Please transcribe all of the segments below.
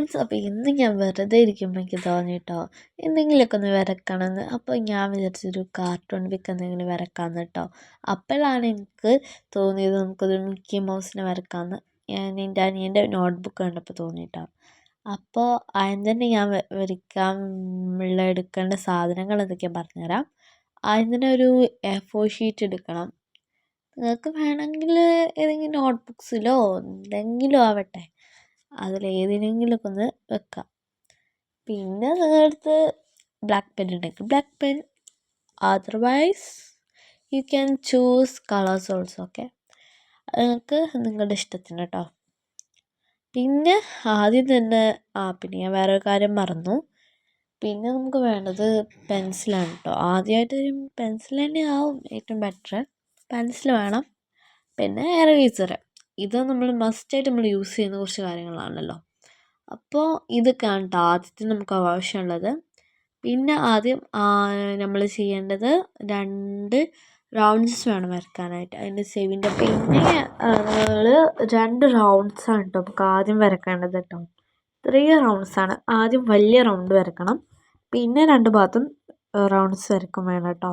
Friends അപ്പോൾ ഇന്ന് ഞാൻ വെറുതെ ഇരിക്കുമ്പോൾ എനിക്ക് തോന്നി കേട്ടോ എന്തെങ്കിലുമൊക്കെ ഒന്ന് വരക്കണമെന്ന് അപ്പോൾ ഞാൻ വിചാരിച്ചൊരു കാർട്ടൂൺ പിക്ക് എന്തെങ്കിലും വരക്കാമെന്ന് കേട്ടോ അപ്പോഴാണ് എനിക്ക് തോന്നിയത് നമുക്കൊരു മിക്കി മൗസിനെ വരക്കാമെന്ന് ഞാൻ എന്റെ അനിയന്റെ നോട്ട്ബുക്ക് കണ്ടപ്പോൾ തോന്നി കേട്ടോ അപ്പോൾ ആദ്യം തന്നെ ഞാൻ വരയ്ക്കാൻ ഉള്ള എടുക്കേണ്ട സാധനങ്ങൾ എന്തൊക്കെയാണ് പറഞ്ഞുതരാം. ആദ്യം തന്നെ ഒരു എ ഷീറ്റ് എടുക്കണം. നിങ്ങൾക്ക് വേണമെങ്കിൽ ഏതെങ്കിലും നോട്ട്ബുക്സിലോ എന്തെങ്കിലും ആവട്ടെ. അതിലേതിനെങ്കിലുമൊക്കെ ഒന്ന് വെക്കാം. പിന്നെ നിങ്ങളടുത്ത് ബ്ലാക്ക് പെൻ ഉണ്ടെങ്കിൽ black pen otherwise you can choose colours also okay നിങ്ങൾക്ക് നിങ്ങളുടെ ഇഷ്ടത്തിന് കേട്ടോ പിന്നെ ആദ്യം തന്നെ ആ പിന്നെ ഞാൻ വേറൊരു കാര്യം മറന്നു. പിന്നെ നമുക്ക് വേണ്ടത് പെൻസിലാണ് കേട്ടോ ആദ്യമായിട്ട് പെൻസിൽ തന്നെ ആവും ഏറ്റവും ബെറ്റർ പെൻസിൽ വേണം. പിന്നെ എറേസർ ഇത് നമ്മൾ മസ്റ്റായിട്ട് നമ്മൾ യൂസ് ചെയ്യുന്ന കുറച്ച് കാര്യങ്ങളാണല്ലോ. അപ്പോൾ ഇതൊക്കെയാണ് കേട്ടോ ആദ്യത്തെ നമുക്ക് ആവശ്യമുള്ളത്. പിന്നെ ആദ്യം നമ്മൾ ചെയ്യേണ്ടത് രണ്ട് റൗണ്ട്സ് വേണം വരക്കാനായിട്ട്. അതിന്റെ സേവിന്റെ പിന്നെ നമ്മൾ രണ്ട് റൗണ്ട്സാണ് കേട്ടോ നമുക്ക് ആദ്യം വരക്കേണ്ടത് കേട്ടോ ത്രീ റൗണ്ട്സാണ് ആദ്യം വലിയ റൗണ്ട് വരക്കണം. പിന്നെ രണ്ട് ഭാഗത്തും റൗണ്ട്സ് വരക്കും വേണം കേട്ടോ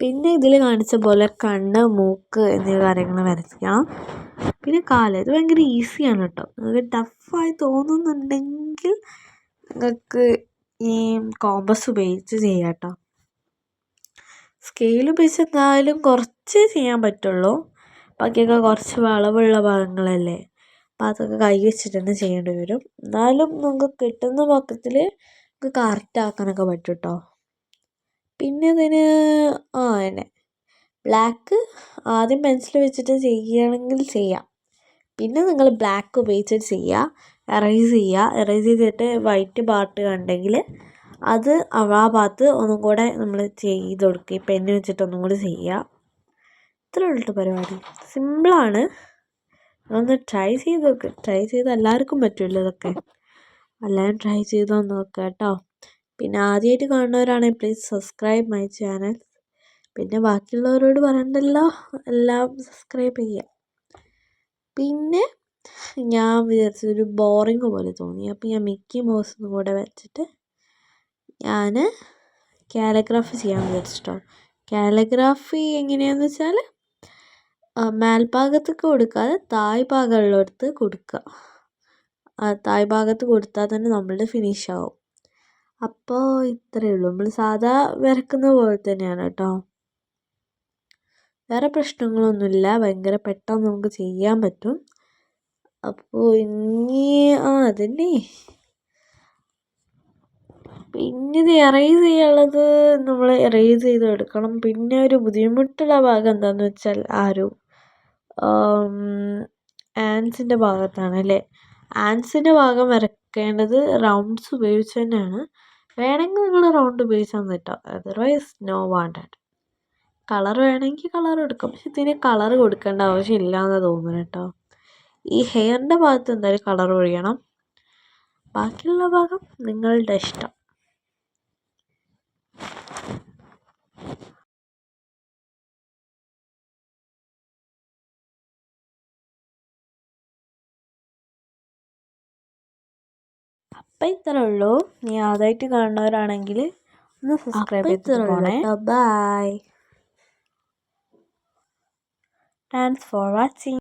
പിന്നെ ഇതിൽ കാണിച്ച പോലെ കണ്ണ് മൂക്ക് എന്നീ കാര്യങ്ങൾ വരയ്ക്കണം പിന്നെ കാൽ ഇത് ഭയങ്കര ഈസിയാണ് കേട്ടോ. നിങ്ങൾക്ക് ടഫായി തോന്നുന്നുണ്ടെങ്കിൽ നിങ്ങൾക്ക് ഈ കോമ്പസ് ഉപയോഗിച്ച് ചെയ്യാം കേട്ടോ. സ്കെയിൽ ഉപയോഗിച്ച് എന്തായാലും കുറച്ച് ചെയ്യാൻ പറ്റുള്ളൂ. ബാക്കിയൊക്കെ കുറച്ച് വളവുള്ള ഭാഗങ്ങളല്ലേ. അപ്പോൾ അതൊക്കെ കൈ വെച്ചിട്ട് തന്നെ ചെയ്യേണ്ടി വരും. എന്നാലും നമുക്ക് കിട്ടുന്ന പക്കത്തിൽ നമുക്ക് കറക്റ്റ് ആക്കാനൊക്കെ പറ്റും കേട്ടോ. പിന്നെ അതിന് ആ തന്നെ ബ്ലാക്ക് ആദ്യം പെൻസിൽ വെച്ചിട്ട് ചെയ്യുകയാണെങ്കിൽ ചെയ്യാം. പിന്നെ നിങ്ങൾ ബ്ലാക്ക് ഉപയോഗിച്ചിട്ട് ചെയ്യുക എറേസ് ചെയ്യുക. എറേസ് ചെയ്തിട്ട് വൈറ്റ് പാർട്ട് കണ്ടെങ്കിൽ അത് ആ ഭാഗത്ത് ഒന്നും കൂടെ നമ്മൾ ചെയ്ത് കൊടുക്കുക. ഈ പെന്ന് വെച്ചിട്ട് ഒന്നും കൂടി ചെയ്യുക. ഇത്രയേ ഉള്ളൂ പരിപാടി. സിമ്പിളാണ് ഒന്ന് ട്രൈ ചെയ്ത് നോക്ക്. ട്രൈ ചെയ്ത് എല്ലാവർക്കും പറ്റുമല്ലോ ഇതൊക്കെ. എല്ലാവരും ട്രൈ ചെയ്ത് നോക്കുക കേട്ടോ. പിന്നെ ആദ്യമായിട്ട് കാണുന്നവരാണെങ്കിൽ പ്ലീസ് സബ്സ്ക്രൈബ് മൈ ചാനൽ പിന്നെ ബാക്കിയുള്ളവരോട് പറയണ്ടല്ലോ എല്ലാം സബ്സ്ക്രൈബ് ചെയ്യുക പിന്നെ ഞാൻ വിചാരിച്ചൊരു ബോറിങ് പോലെ തോന്നി. അപ്പോൾ ഞാൻ മിക്കി മൗസും കൂടെ വെച്ചിട്ട് ഞാൻ കാലിഗ്രാഫി ചെയ്യാൻ വിചാരിച്ചിട്ടോ. കാലിഗ്രാഫി എങ്ങനെയാന്ന് വെച്ചാൽ മേൽഭാഗത്തേക്ക് കൊടുക്കാതെ തായ് ഭാഗമുള്ളടത്ത് കൊടുക്കുക തായ് ഭാഗത്ത് കൊടുത്താൽ തന്നെ നമ്മളുടെ ഫിനിഷ് ആവും. അപ്പോൾ ഇത്രയേ ഉള്ളൂ. നമ്മൾ സാധാ വരക്കുന്ന പോലെ തന്നെയാണ് കേട്ടോ. വേറെ പ്രശ്നങ്ങളൊന്നുമില്ല. ഭയങ്കര പെട്ടെന്ന് നമുക്ക് ചെയ്യാൻ പറ്റും. അപ്പോൾ ഇനി ആ അതന്നെ. പിന്നെ ഇത് എറേസ് ചെയ്യാനുള്ളത് നമ്മൾ എറേസ് ചെയ്ത് എടുക്കണം. പിന്നെ ഒരു ബുദ്ധിമുട്ടുള്ള ഭാഗം എന്താണെന്ന് വെച്ചാൽ ആ ഒരു ആൻസിന്റെ ഭാഗത്താണ് അല്ലേ? ആൻസിന്റെ ഭാഗം വരയ്ക്കേണ്ടത് റൗണ്ട്സ് ഉപയോഗിച്ച് തന്നെയാണ്. വേണമെങ്കിൽ നിങ്ങൾ റൗണ്ട് ഉപയോഗിച്ചാൽ മതി കേട്ടോ അതർവൈസ് നോ വാണ്ടഡ് കളർ വേണമെങ്കിൽ കളർ കൊടുക്കാം പക്ഷെ ഇതിന് കളർ കൊടുക്കേണ്ട ആവശ്യമില്ല എന്ന് തോന്നുന്നു കേട്ടോ ഈ ഹെയറിന്റെ ഭാഗത്ത് എന്തായാലും കളർ ഒഴിയണം. ബാക്കിയുള്ള ഭാഗം നിങ്ങളുടെ ഇഷ്ടം. അപ്പം ഇത്രേ ഉള്ളൂ നീ ആദ്യമായിട്ട് കാണുന്നവരാണെങ്കിൽ ഒന്ന് സബ്സ്ക്രൈബ് ചെയ്ത് പോണേ. Bye thanks for watching